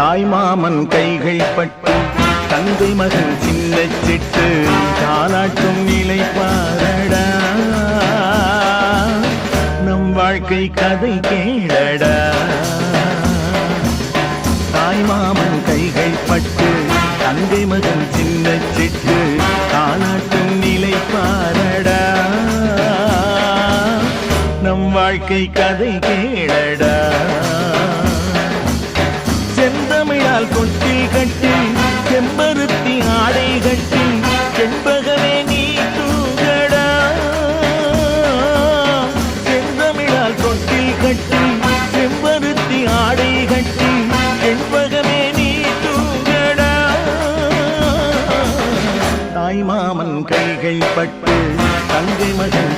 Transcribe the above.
தாய் மாமன் கைகள் பட்டு தந்தை மகன் சின்ன சிட்டு தாலாட்டும் நிலை பாரடா. நம் வாழ்க்கை கதை கேளடா. தாய் மாமன் கைகள் பட்டு தந்தை மகன் சின்ன சிட்டு தாலாட்டும் நிலை பாரடா. நம் வாழ்க்கை கதை கேளடா. கால் கொட்டில் கட்டி செம்பருத்தி ஆடை கட்டி செண்பகவே நீ தூங்கடா. செந்தமிழால் கொட்டில் கட்டி செம்பருத்தி ஆடை கட்டி செண்பகமே நீ தூங்கடா. தாய் மாமன் கைகள் பட்டு தங்கை மகள்